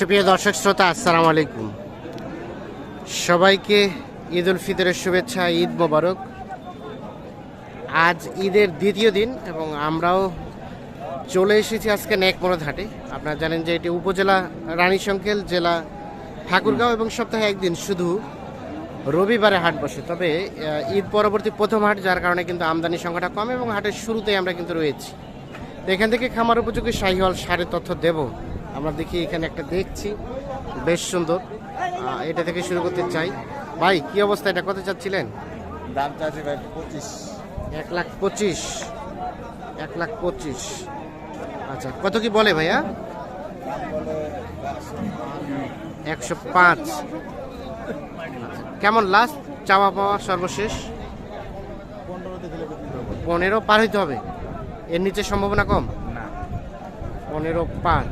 সুপ্রিয় দর্শক শ্রোতা, আসসালামু আলাইকুম। সবাইকে ঈদ উল ফিতরের শুভেচ্ছা, ঈদ মোবারক। আজ ঈদের দ্বিতীয় দিন এবং আমরাও চলে এসেছি আজকে নেকমরদ হাটে আপনারা জানেন যে এটি উপজেলা রানীশঙ্কেল জেলা ঠাকুরগাঁও এবং সপ্তাহে একদিন শুধু রবিবারে হাট বসে। তবে ঈদ পরবর্তী প্রথম হাট, যার কারণে কিন্তু আমদানি সংখ্যাটা কম এবং হাটের শুরুতেই আমরা কিন্তু রয়েছি। এখান থেকে খামার উপযোগী শাহিওয়াল সারের তথ্য দেব। আমরা দেখি এখানে একটা দেখছি। বেশ সুন্দর। এটা থেকে শুরু করতে চাই। ভাই কি অবস্থা? এটা কত চাচ্ছিলেন? দাম চাচ্ছি ভাই পঁচিশ। এক লাখ পঁচিশ। এক লাখ পঁচিশ। আচ্ছা কত কি বলে ভাইয়া? একশো পাঁচ। আচ্ছা, কেমন লাস্ট চাওয়া পাওয়া সর্বশেষ? পনেরো পার হইতে হবে। এর নিচে সম্ভাবনা কম? না। পনেরো পার।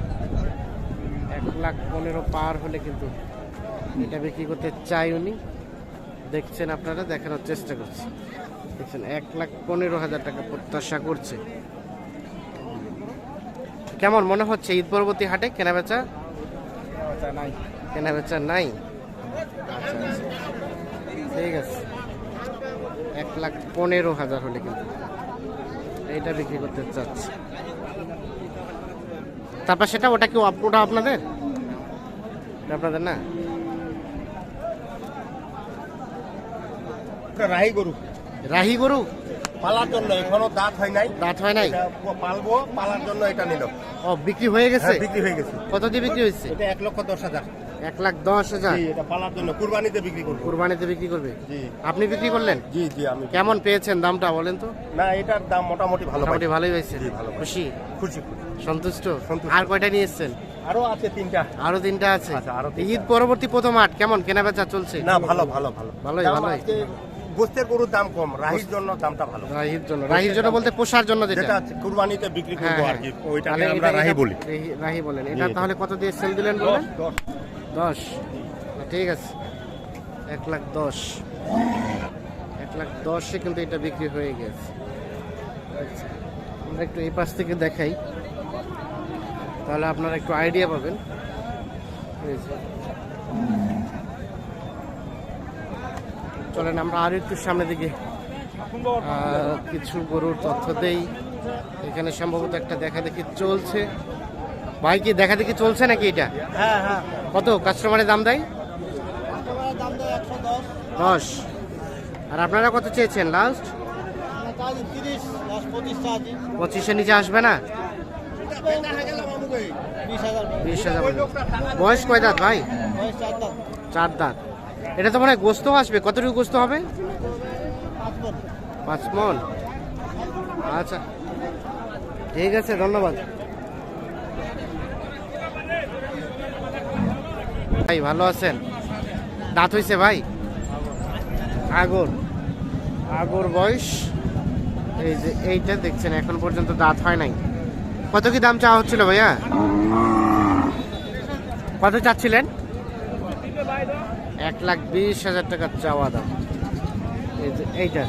লাখ পনেরো পার হলে কিন্তু এটা বিক্রি করতে চাই উনি দেখছেন আপনারা দেখানোর চেষ্টা করছি। দেখছেন এক লাখ পনেরো হাজার টাকা প্রত্যাশা করছে। কেমন মনে হচ্ছে ঈদ পরবর্তী হাটে? কেনা বেচা নাই। কেনা বেচা নাই? আচ্ছা আচ্ছা ঠিক আছে। এক লাখ পনেরো হাজার হলে কিন্তু এইটা বিক্রি করতে চাচ্ছে। তারপর সেটা ওটা কি ওটা আপনাদের? আপনাদের না? রাহি গরু। রাহি গরু? পালার জন্য এখনও দাঁত হয় নাই। দাঁত হয় নাই? পালবো পালার জন্য এটা নিল। ও বিক্রি হয়ে গেছে? হ্যাঁ, বিক্রি হয়ে গেছে। কত দিয়ে বিক্রি হয়েছে? এটা এক লক্ষ দশ হাজার। এক লাখ দশ হাজার? এটা পালার জন্য। কুরবানিতে বিক্রি করব। কুরবানিতে বিক্রি করবে? জি। আপনি বিক্রি করলেন? জি জি আমি কেমন পেয়েছেন দামটা বলেন তো? না এটার দাম মোটামুটি ভালো মোটামুটি ভালোই হয়েছে ভালো। খুশি? খুশি। সন্তুষ্ট। আর কয়টা নিয়ে এসছেন? আরও আছে তিনটা। আরও তিনটা আছে? আচ্ছা, আরও। ঈদ পরবর্তী প্রথম হাট কেমন? কেনা বেচা চলছে? না ভালো ভালো ভালো। ভালোই, ভালোই। গোস্তের গরুর দাম কম রাহির জন্য দামটা ভালো। রাহির জন্য। রাহির জন্য বলতে পোষার জন্য যেটা। কুরবানিতে বিক্রি হ্যাঁ করব আর হ্যাঁ। কি। ওইটাকে আমরা রাহি বলি। রাহি- বলেন। এটা তাহলে কত দিয়ে সেল দিলেন বলেন? দশ। ঠিক আছে। এক লাখ দশ। এক লাখ দশে কিন্তু এটা বিক্রি হয়ে গেছে। আচ্ছা, আমরা একটু এই পাশ থেকে দেখাই। তাহলে আপনারা একটু আইডিয়া পাবেন। চলেন আমরা আরও একটু সামনে দিকে কিছু গরুর তথ্য দেই। এখানে সম্ভবত একটা দেখা দেখি চলছে। ভাই কি দেখা দেখি চলছে নাকি এটা? হ্যাঁ হ্যাঁ। কত? কাস্টমারের দাম দেয়? দশ। আর আপনারা কত চেয়েছেন লাস্ট পঁচিশের নিচে আসবে না? বিশ হাজার। বয়স কয় দাঁত ভাই? চার দাঁত। এটা তো মনে হয় গোস্ত আসবে। কতটুকু গোস্ত হবে? পাঁচ মন। আচ্ছা। ঠিক আছে ধন্যবাদ। ভাই, ভালো আছেন? দাঁত হয়েছে ভাই? আগর। আগর বয়স। এই যে এইটা দেখছেন, এখন পর্যন্ত দাঁত হয় নাই। কত কি দাম চাওয়া হচ্ছিল ভাইয়া? কত চাচ্ছিলেন? এক লাখ বিশ হাজার টাকা চাওয়া দাম। এই যে এইটা।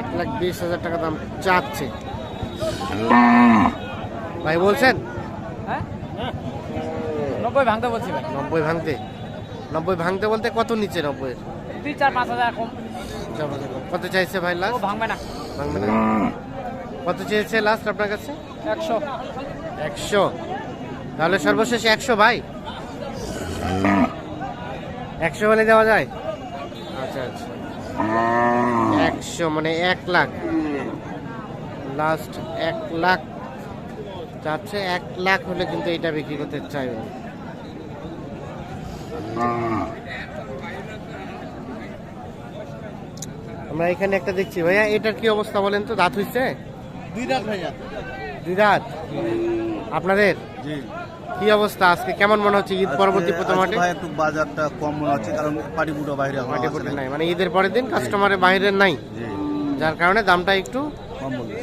এক লাখ বিশ হাজার টাকা দাম চাচ্ছে। ভাই বলছেন? হ্যাঁ? নব্বই ভাঙতে বলছি ভাই। নব্বই ভাঙতে? নব্বই ভাঙতে বলতে কত নিচে নব্বই দুই চার পাঁচ হাজার কম। কত চাইছে ভাই লাস্ট ভাঙবে না। ভাঙবে না? কত চেয়েছে লাস্ট আপনার কাছে? একশো। একশো। তাহলে সর্বশেষ একশো ভাই। একশো হলে দেওয়া যায়? আচ্ছা আচ্ছা। একশো মানে এক লাখ। লাস্ট এক লাখ। যাচ্ছে এক লাখ হলে কিন্তু এটা বিক্রি করতে চাইবে। আমরা এখানে একটা দেখছি। ভাইয়া এটার কি অবস্থা বলেন তো? দাঁত হইছে? দুই দাঁত ভাইয়া। দুই দাঁত? আপনাদের? জি। কি অবস্থা আজকে? কেমন মনে হচ্ছে ঈদ পরবর্তী প্রথম হাটে ভাই একটু বাজারটা কম মনে হচ্ছে কারণ পাটি পুরো বাইরে না। নাই। মানে ঈদের পরের দিন কাস্টমারের বাইরে নাই। জি। যার কারণে দামটা একটু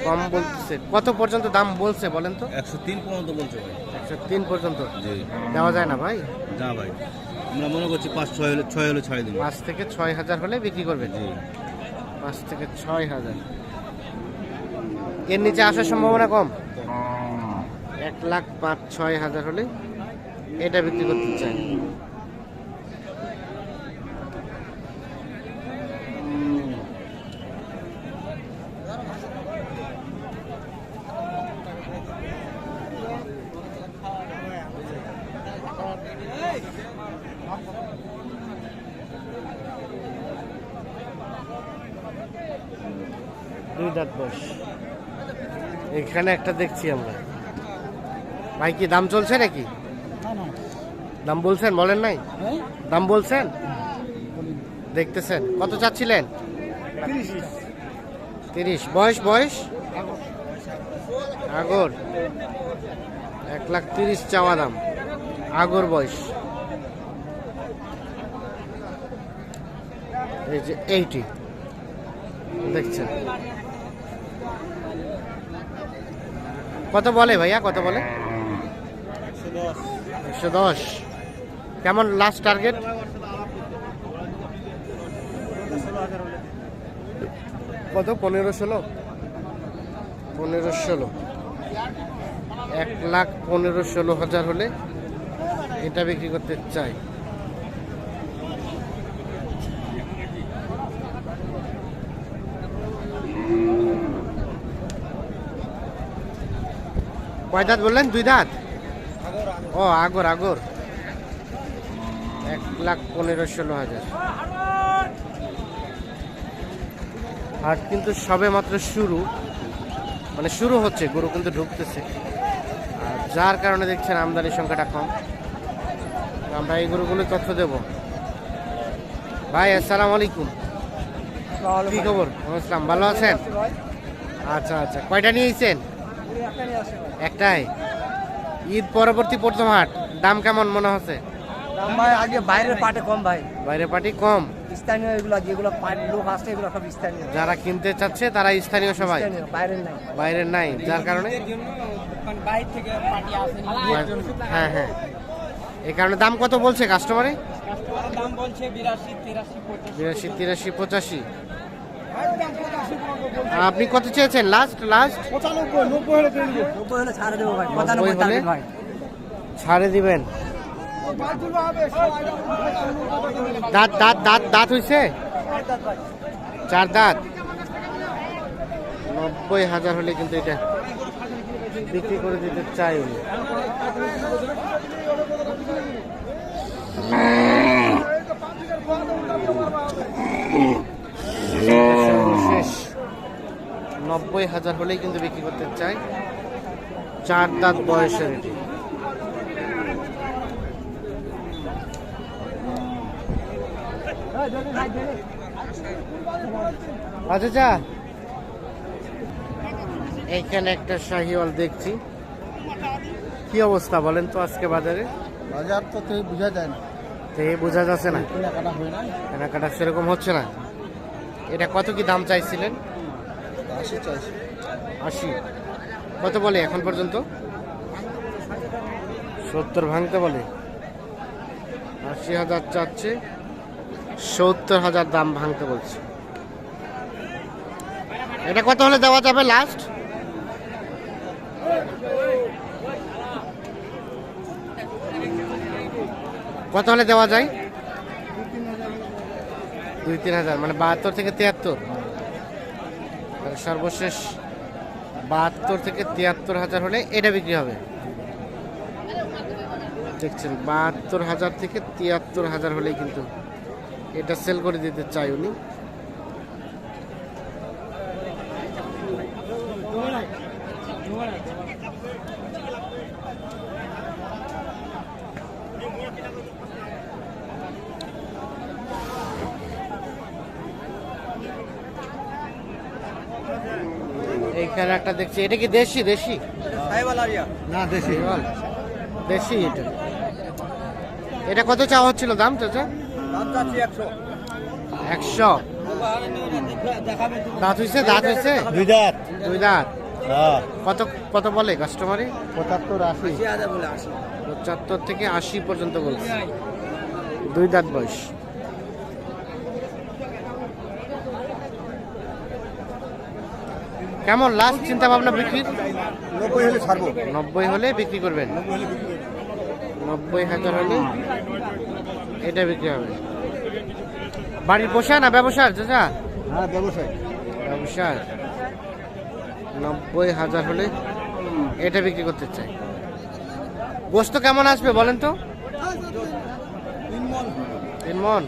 কম বলতেছে কত পর্যন্ত দাম বলছে বলেন তো? একশো তিন পর্যন্ত বলছে ভাই। একশো তিন পর্যন্ত? জি। দেওয়া যায় না ভাই? যা ভাই। আমরা মনে করছি পাঁচ ছয় হলে ছয় হলে ছয় দিন পাঁচ থেকে ছয় হাজার হলে বিক্রি করবে জি। পাঁচ থেকে ছয় হাজার। এর নিচে আসার সম্ভাবনা কম? এক লাখ পাঁচ ছয় হাজার হলে এটা বিক্রি করতে চাই। দুই দাঁত বয়স। এখানে একটা দেখছি আমরা। ভাই, কি দাম চলছে নাকি? দাম বলছেন, বলেন নাই? দাম বলছেন? দেখতেছেন। কত চাচ্ছিলেন? তিরিশ। বয়স বয়স? আগর। এক লাখ তিরিশ চাওয়া দাম। আগর বয়স। এই যে এইটি। দেখছেন। কত বলে ভাইয়া, কত বলে? একশো দশ। কেমন লাস্ট টার্গেট কত? পনেরো ষোলো? পনেরো ষোলো। এক লাখ পনেরো ষোলো হাজার হলে এটা বিক্রি করতে চাই। কয় দাঁত বললেন? দুই দাঁত? ও আগর আগর। এক লাখ পনেরো ষোলো হাজার। হাট কিন্তু সবে মাত্র শুরু। মানে শুরু হচ্ছে গরু কিন্তু ঢুকতেছে। আর যার কারণে দেখছেন আমদানির সংখ্যাটা কম। আমরা এই গরুগুলো তথ্য দেব। ভাই আসসালামু আলাইকুম। কি খবর? আসসালাম। ভালো আছেন? আচ্ছা আচ্ছা। কয়টা নিয়েছেন? একটাই। ঈদ পরবর্তী প্রথম হাট দাম কেমন মনে হচ্ছে? দাম ভাই আগে বাইরের পাটে কম ভাই। বাইরে পার্টি কম? স্থানীয় এগুলো যেগুলো পাট লোক আসছে এগুলো সব স্থানীয়। যারা কিনতে চাচ্ছে তারা স্থানীয় সবাই? স্থানীয় বাইরের নাই। বাইরের নাই যার কারণে? বাইরে থেকে পার্টি আসে হ্যাঁ হ্যাঁ। এই কারণে দাম কত বলছে কাস্টমারে দাম বলছে বিরাশি তিরাশি পঁচিশ। বিরাশি তিরাশি পঁচাশি। আপনি কত চেয়েছেন? লাস্ট লাস্ট হলে পেয়ে দেবো। নব্বই হলে ছাড়ে দিবেন। দাঁত দাঁত দাঁত দাঁত হয়েছে চার দাঁত। নব্বই হাজার হলে কিন্তু এটা বিক্রি করে দিতে চাই। উনি সর্বশেষ নব্বই হাজার হলেই কিন্তু বিক্রি করতে চাই। চার দাঁত বয়সের এটি। আচ্ছা চা এইখানে একটা শাহিওয়াল দেখছি। কি অবস্থা বলেন তো আজকে বাজারে? বাজার তো তুই বোঝা যায় না। তো বোঝা যাচ্ছে না। কেনাকাটা না। কেনাকাটা সেরকম হচ্ছে না? এটা কত কি দাম চাইছিলেন? আশি চাইছি। আশি। কত বলে এখন পর্যন্ত? সত্তর ভাঙতে বলে। আশি হাজার চাচ্ছে। সত্তর হাজার দাম ভাঙতে বলছে। এটা কত হলে দেওয়া যাবে লাস্ট কত হলে দেওয়া যায়? দুই, তিন হাজার মানে বাহাত্তর থেকে তিয়াত্তর। সর্বশেষ বাহাত্তর থেকে তিয়াত্তর হাজার হলে এটা বিক্রি হবে। দেখছেন, বাহাত্তর হাজার থেকে তিয়াত্তর হাজার হলেই কিন্তু এটা সেল করে দিতে চাই উনি। এইখানে একটা দেখছি। এটা কি দেশি দেশি? না দেশি বল। দেশি এটা। এটা কত চাওয়া হচ্ছিল দাম চাচা? দাম একশো। একশো। দাঁত হইছে দাঁত হইছে? দুই দাঁত। দুই দাঁত। হ্যাঁ। কত কত বলে কাস্টমারে? পঁচাত্তর আশি। পঁচাত্তর থেকে আশি পর্যন্ত বলছে। দুই দাঁত বয়স। কেমন লাস্ট চিন্তা ভাবনা বিক্রির নব্বই হলে ছাড়বো। নব্বই হলে বিক্রি করবেন? নব্বই হাজার হলে এটা বিক্রি হবে। বাড়ির পোষা না ব্যবসার চাচা? হ্যাঁ ব্যবসায়ী। ব্যবসার। নব্বই হাজার হলে এটা বিক্রি করতে চাই। গোস্ত কেমন আসবে বলেন তো? তিন মন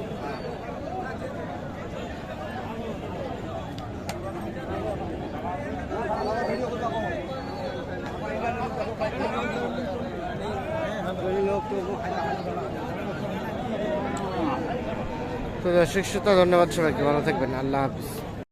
তো শ্রোতা ধন্যবাদ সবাইকে। ভালো থাকবেন। আল্লাহ হাফিজ।